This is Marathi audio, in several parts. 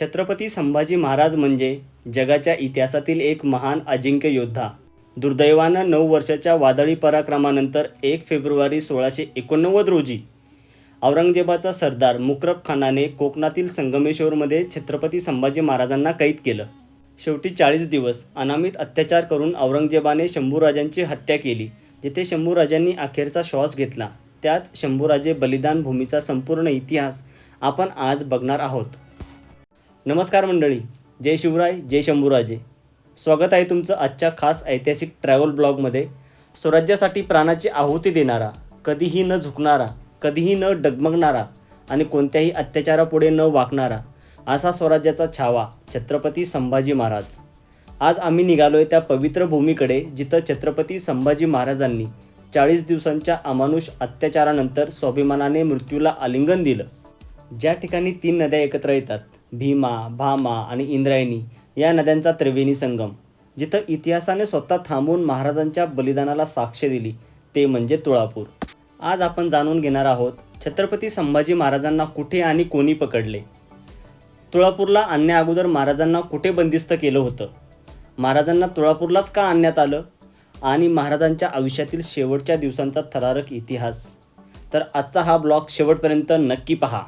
छत्रपती संभाजी महाराज म्हणजे जगाच्या इतिहासातील एक महान अजिंक्य योद्धा. दुर्दैवानं नऊ वर्षाच्या वादळी पराक्रमानंतर एक फेब्रुवारी सोळाशे एकोणनव्वद रोजी औरंगजेबाचा सरदार मुकरब खानाने कोकणातील संगमेश्वरमध्ये छत्रपती संभाजी महाराजांना कैद केलं. शेवटी चाळीस दिवस अनामित अत्याचार करून औरंगजेबाने शंभूराजांची हत्या केली जिथे शंभूराजांनी अखेरचा श्वास घेतला. त्यात शंभूराजे बलिदान भूमीचा संपूर्ण इतिहास आपण आज बघणार आहोत. नमस्कार मंडळी जय शिवराय जय शंभूराजे. स्वागत आहे तुमचं आजच्या खास ऐतिहासिक ट्रॅव्हल ब्लॉगमध्ये स्वराज्यासाठी प्राणाची आहुती देणारा कधीही न झुकणारा कधीही न डगमगणारा आणि कोणत्याही अत्याचारापुढे न वाकणारा असा स्वराज्याचा छावा छत्रपती संभाजी महाराज. आज आम्ही निघालो आहे त्या पवित्र भूमीकडे जिथं छत्रपती संभाजी महाराजांनी चाळीस दिवसांच्या अमानुष अत्याचारानंतर स्वाभिमानाने मृत्यूला आलिंगन दिलं. ज्या ठिकाणी तीन नद्या एकत्र येतात भीमा भामा आणि इंद्रायणी या नद्यांचा त्रिवेणी संगम जिथं इतिहासाने स्वतः थांबून महाराजांच्या बलिदानाला साक्ष दिली ते म्हणजे तुळापूर. आज आपण जाणून घेणार आहोत छत्रपती संभाजी महाराजांना कुठे आणि कोणी पकडले? तुळापूरला आणण्या अगोदर महाराजांना कुठे बंदिस्त केलं होतं? महाराजांना तुळापूरलाच का आणण्यात आलं? आणि महाराजांच्या आयुष्यातील शेवटच्या दिवसांचा थरारक इतिहास? तर आजचा हा ब्लॉग शेवटपर्यंत नक्की पहा.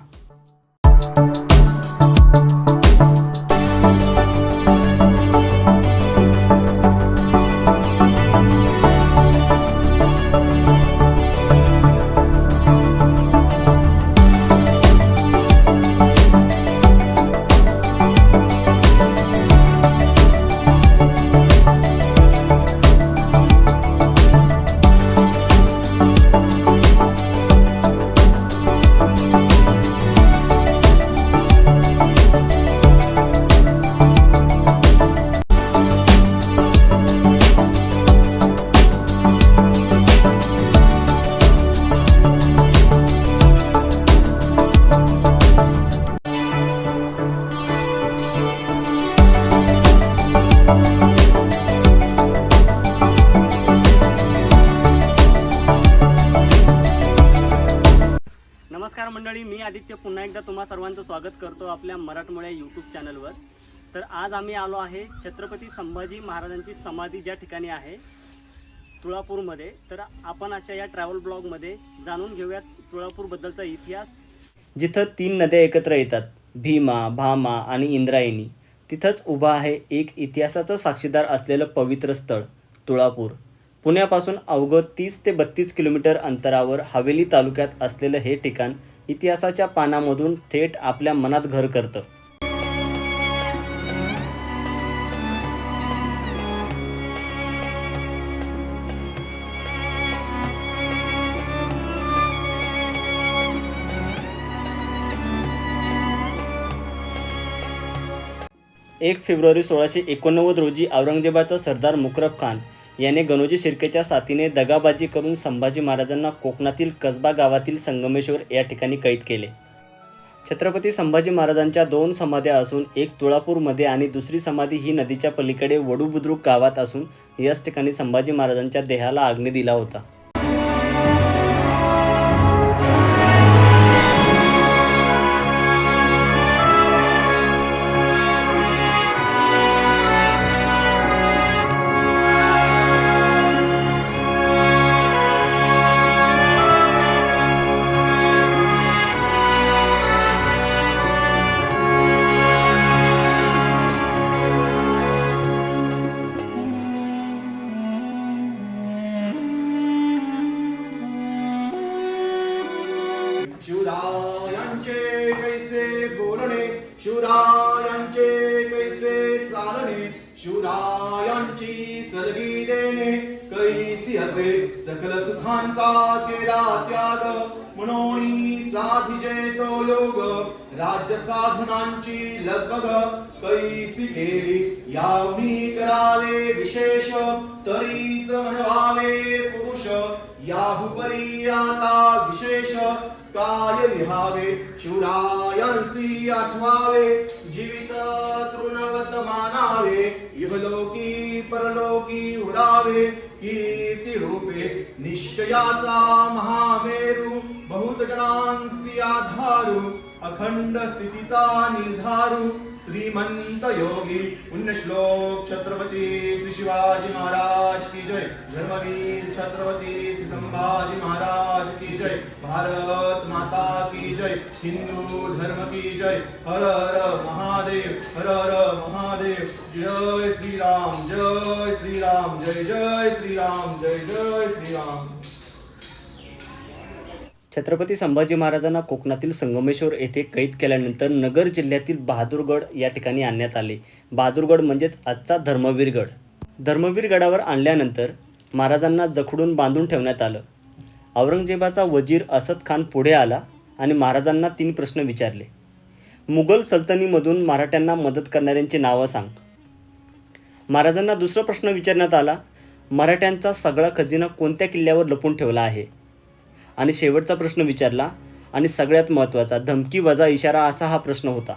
आदित्य पुन्हा एकदा तुम्हा सर्वांचं स्वागत करतो आपल्या मराठमोळ्या यूट्यूब चॅनलवर तर आज आम्ही आलो आहे छत्रपती संभाजी महाराजांची समाधी ज्या ठिकाणी आहे तुळापूरमध्ये. तर आपण आजच्या या ट्रॅव्हल ब्लॉगमध्ये जाणून घेऊयात तुळापूरबद्दलचा इतिहास. जिथं तीन नद्या एकत्र येतात भीमा भामा आणि इंद्रायणी. तिथंच उभा आहे एक इतिहासाचं साक्षीदार असलेलं पवित्र स्थळ तुळापूर. पुण्यापासून अवघं तीस ते बत्तीस किलोमीटर अंतरावर हवेली तालुक्यात असलेलं हे ठिकाण इतिहासाच्या पानामधून थेट आपल्या मनात घर करतं. एक फेब्रुवारी सोळाशे एकोणनव्वद रोजी औरंगजेबाचा सरदार मुकरब खान याने गणोजी शिर्केच्या साथीने दगाबाजी करून संभाजी महाराजांना कोकणातील कसबा गावातील संगमेश्वर या ठिकाणी कैद केले. छत्रपती संभाजी महाराजांच्या दोन समाध्या असून एक तुळापूरमध्ये आणि दुसरी समाधी ही नदीच्या पलीकडे वडूबुद्रुक गावात असून याच ठिकाणी संभाजी महाराजांच्या देहाला अग्नी दिला होता. शिवरायांचे कैसे बोलणे? शिवरायांचे कैसे चालणे? शिवरायांची सलगी देणे. कैसी असे सकल सुखांचा केला त्याग. म्हणून साधिजे तो योग. राज्य साधनांची लगबग. कैसी केली? यावनी करावे विशेष. तरीच म्हणवावे पुरुष. याहुपरी आता विशेष. काय लिहावे शिवरायांसी आठवावे जीवित तृणवत मानावे इहलोकी परलोकी उरावे कीर्ती रूपे निश्चयाचा महामेरू बहुत जणांसी आधारू अखंड स्थितीचा निर्धारू श्रीमंत योगी पुण्य श्लोक छत्रपती श्री शिवाजी महाराज की जय। धर्मवीर छत्रपती श्री संभाजी महाराज की जय। भारत माता की जय। हिंदू धर्म की जय। हर हर महादेव हर हर महादेव। जय श्रीराम जय श्रीराम जय जय श्रीराम जय जय श्रीराम। छत्रपती संभाजी महाराजांना कोकणातील संगमेश्वर येथे कैद केल्यानंतर नगर जिल्ह्यातील बहादूरगड या ठिकाणी आणण्यात आले. बहादूरगड म्हणजेच आजचा धर्मवीरगड. धर्मवीरगडावर आणल्यानंतर महाराजांना जखडून बांधून ठेवण्यात आलं. औरंगजेबाचा वजीर असद खान पुढे आला आणि महाराजांना तीन प्रश्न विचारले. मुघल सल्तनीमधून मराठ्यांना मदत करणाऱ्यांची नावं सांग. महाराजांना दुसरा प्रश्न विचारण्यात आला मराठ्यांचा सगळा खजिना कोणत्या किल्ल्यावर लपून ठेवला आहे? आणि शेवटचा प्रश्न विचारला आणि सगळ्यात महत्त्वाचा धमकी वजा इशारा असा हा प्रश्न होता.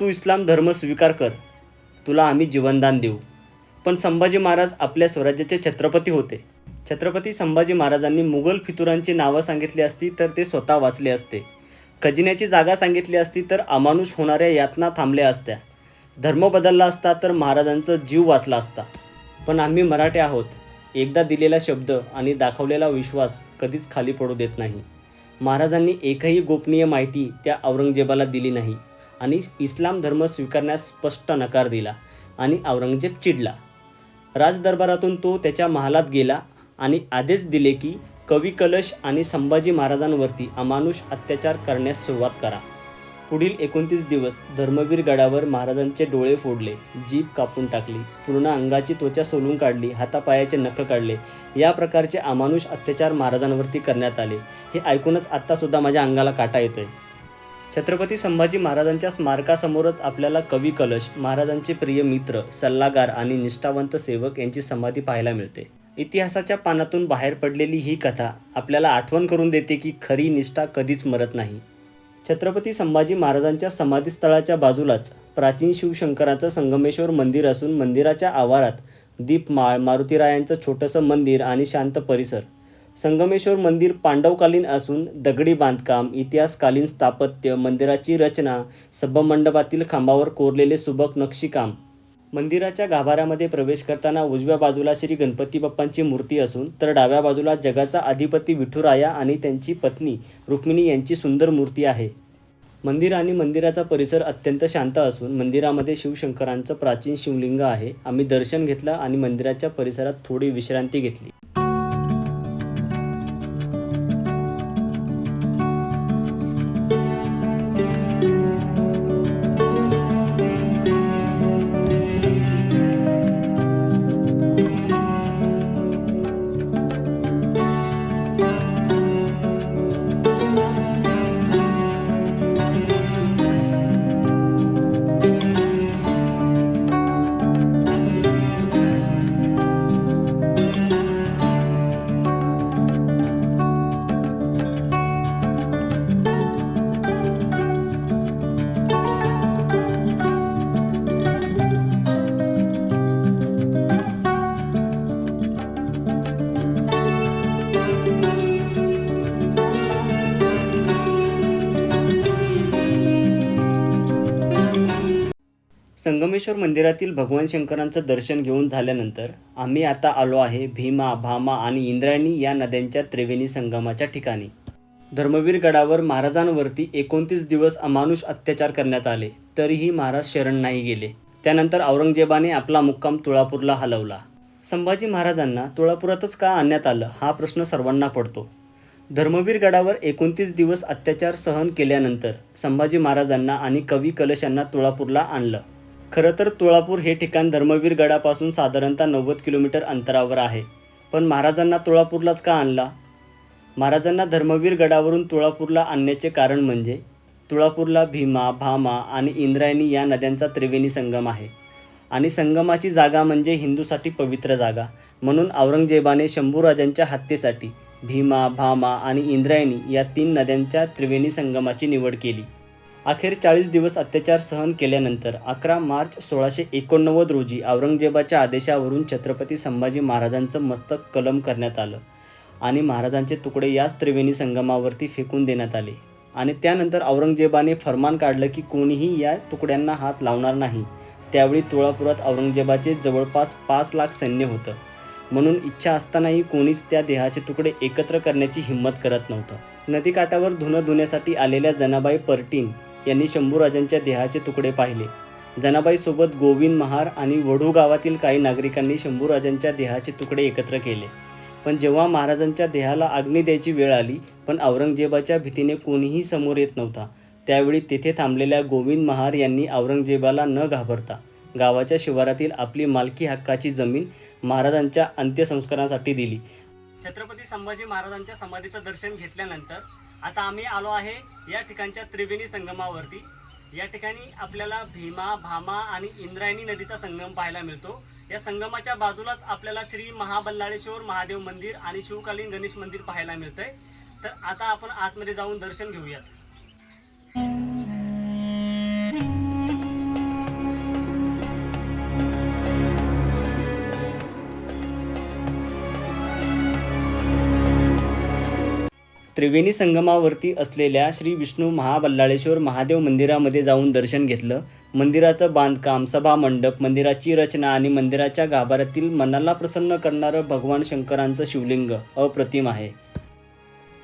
तू इस्लाम धर्म स्वीकार कर. तुला आम्ही जीवनदान देऊ. पण संभाजी महाराज आपल्या स्वराज्याचे छत्रपती होते. छत्रपती संभाजी महाराजांनी मुघल फितुरांची नावं सांगितली असती तर ते स्वतः वाचले असते. खजिन्याची जागा सांगितली असती तर अमानुष होणाऱ्या यातना थांबल्या असत्या. धर्म बदलला असता तर महाराजांचा जीव वाचला असता. पण आम्ही मराठे आहोत. एकदा दिलेला शब्द आणि दाखवलेला विश्वास कधीच खाली पडू देत नाही. महाराजांनी एकही गोपनीय माहिती त्या औरंगजेबाला दिली नाही आणि इस्लाम धर्म स्वीकारण्यास स्पष्ट नकार दिला आणि औरंगजेब चिडला. राजदरबारातून तो त्याच्या महालात गेला आणि आदेश दिले की कवी कलश आणि संभाजी महाराजांवरती अमानुष अत्याचार करण्यास सुरुवात करा. पुढील एकोणतीस दिवस धर्मवीर गडावर महाराजांचे डोळे फोडले जीभ कापून टाकली पूर्ण अंगाची त्वचा सोलून काढली हातापायाचे नख काढले. या प्रकारचे अमानुष अत्याचार महाराजांवरती करण्यात आले. हे ऐकूनच आत्तासुद्धा माझ्या अंगाला काटा येतोय. छत्रपती संभाजी महाराजांच्या स्मारकासमोरच आपल्याला कवी कलश महाराजांचे प्रिय मित्र सल्लागार आणि निष्ठावंत सेवक यांची समाधी पाहायला मिळते. इतिहासाच्या पानातून बाहेर पडलेली ही कथा आपल्याला आठवण करून देते की खरी निष्ठा कधीच मरत नाही. छत्रपती संभाजी महाराजांच्या समाधीस्थळाच्या बाजूलाच प्राचीन शिवशंकराचं संगमेश्वर मंदिर असून मंदिराच्या आवारात दीपमाळ मारुतीरायांचं छोटंसं मंदिर आणि शांत परिसर. संगमेश्वर मंदिर पांडवकालीन असून दगडी बांधकाम इतिहासकालीन स्थापत्य मंदिराची रचना सभामंडपातील खांबावर कोरलेले सुबक नक्षीकाम मंदिराच्या गाभाऱ्यामध्ये प्रवेश करताना उजव्या बाजूला श्री गणपती बाप्पांची मूर्ती असून तर डाव्या बाजूला जगाचा अधिपती विठुराया आणि त्यांची पत्नी रुक्मिणी यांची सुंदर मूर्ती आहे. मंदिर आणि मंदिराचा परिसर अत्यंत शांत असून मंदिरामध्ये शिवशंकरांचं प्राचीन शिवलिंग आहे. आम्ही दर्शन घेतलं आणि मंदिराच्या परिसरात थोडी विश्रांती घेतली. संगमेश्वर मंदिरातील भगवान शंकरांचं दर्शन घेऊन झाल्यानंतर आम्ही आता आलो आहे भीमा भामा आणि इंद्रायणी या नद्यांच्या त्रिवेणी संगमाच्या ठिकाणी. धर्मवीर गडावर महाराजांवरती एकोणतीस दिवस अमानुष अत्याचार करण्यात आले तरीही महाराज शरण नाही गेले. त्यानंतर औरंगजेबाने आपला मुक्काम तुळापूरला हलवला. संभाजी महाराजांना तुळापुरातच का आणण्यात आलं हा प्रश्न सर्वांना पडतो. धर्मवीर गडावर एकोणतीस दिवस अत्याचार सहन केल्यानंतर संभाजी महाराजांना आणि कवी कलश यांना तुळापूरला आणलं. खरं तर तुळापूर हे ठिकाण धर्मवीर गडापासून साधारणतः नव्वद किलोमीटर अंतरावर आहे. पण महाराजांना तुळापूरलाच का आणला? महाराजांना धर्मवीर गडावरून तुळापूरला आणण्याचे कारण म्हणजे तुळापूरला भीमा भामा आणि इंद्रायणी या नद्यांचा त्रिवेणी संगम आहे. आणि संगमाची जागा म्हणजे हिंदूसाठी पवित्र जागा. म्हणून औरंगजेबाने शंभूराजांच्या हत्येसाठी भीमा भामा आणि इंद्रायणी या तीन नद्यांच्या त्रिवेणी संगमाची निवड केली. अखेर चाळीस दिवस अत्याचार सहन केल्यानंतर अकरा मार्च सोळाशे एकोणनव्वद रोजी औरंगजेबाच्या आदेशावरून छत्रपती संभाजी महाराजांचं मस्तक कलम करण्यात आलं आणि महाराजांचे तुकडे याच त्रिवेणी संगमावरती फेकून देण्यात आले. आणि त्यानंतर औरंगजेबाने फरमान काढलं की कोणीही या तुकड्यांना हात लावणार नाही. त्यावेळी तुळापुरात औरंगजेबाचे जवळपास पाच लाख सैन्य होतं. म्हणून इच्छा असतानाही कोणीच त्या देहाचे तुकडे एकत्र करण्याची हिंमत करत नव्हतं. नदीकाठावर धुणं धुण्यासाठी आलेल्या जनाबाई परटीन यांनी शंभूराजांच्या देहाचे तुकडे पाहिले. जनाबाईसोबत गोविंद महार आणि वढू गावातील काही नागरिकांनी शंभूराजांच्या देहाचे तुकडे एकत्र केले. पण जेव्हा महाराजांच्या देहाला अग्नी द्यायची वेळ आली पण औरंगजेबाच्या भीतीने कोणीही समोर येत नव्हता त्यावेळी तेथे थांबलेल्या गोविंद महार यांनी औरंगजेबाला न घाबरता गावाच्या शिवारातील आपली मालकी हक्काची जमीन महाराजांच्या अंत्यसंस्कारासाठी दिली. छत्रपती संभाजी महाराजांच्या समाधीचं दर्शन घेतल्यानंतर आता आम्ही आलो आहे या ठिकाणच्या त्रिवेणी संगमावरती. या ठिकाणी आपल्याला भीमा भामा आणि इंद्रायणी नदीचा संगम पाहायला मिळतो. या संगमाच्या बाजूलाच आपल्याला श्री महाबल्लाळेश्वर महादेव मंदिर आणि शिवकालीन गणेश मंदिर पाहायला मिळतंय. तर आता आपण आतमध्ये जाऊन दर्शन घेऊयात. त्रिवेणी संगमावरती असलेल्या श्री विष्णू महाबल्लाळेश्वर महादेव मंदिरामध्ये जाऊन दर्शन घेतलं. मंदिराचं बांधकाम सभा मंडप मंदिराची रचना आणि मंदिराच्या गाभाऱ्यातील मनाला प्रसन्न करणारं भगवान शंकरांचं शिवलिंग अप्रतिम आहे.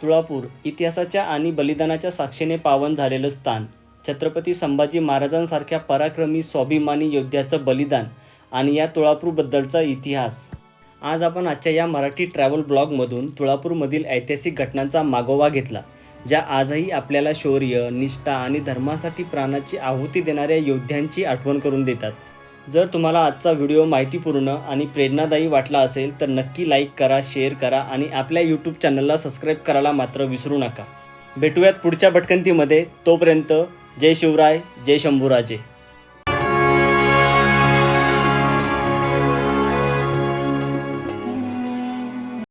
तुळापूर इतिहासाच्या आणि बलिदानाच्या साक्षीने पावन झालेलं स्थान. छत्रपती संभाजी महाराजांसारख्या पराक्रमी स्वाभिमानी योद्ध्याचं बलिदान आणि या तुळापूरबद्दलचा इतिहास. आज आपण आजच्या या मराठी ट्रॅव्हल ब्लॉगमधून तुळापूरमधील ऐतिहासिक घटनांचा मागोवा घेतला ज्या आजही आपल्याला शौर्य निष्ठा आणि धर्मासाठी प्राणाची आहुती देणाऱ्या योद्ध्यांची आठवण करून देतात. जर तुम्हाला आजचा व्हिडिओ माहितीपूर्ण आणि प्रेरणादायी वाटला असेल तर नक्की लाईक करा शेअर करा आणि आपल्या यूट्यूब चॅनलला सबस्क्राईब करायला मात्र विसरू नका. भेटूयात पुढच्या भटकंतीमध्ये. तोपर्यंत जय शिवराय जय शंभूराजे.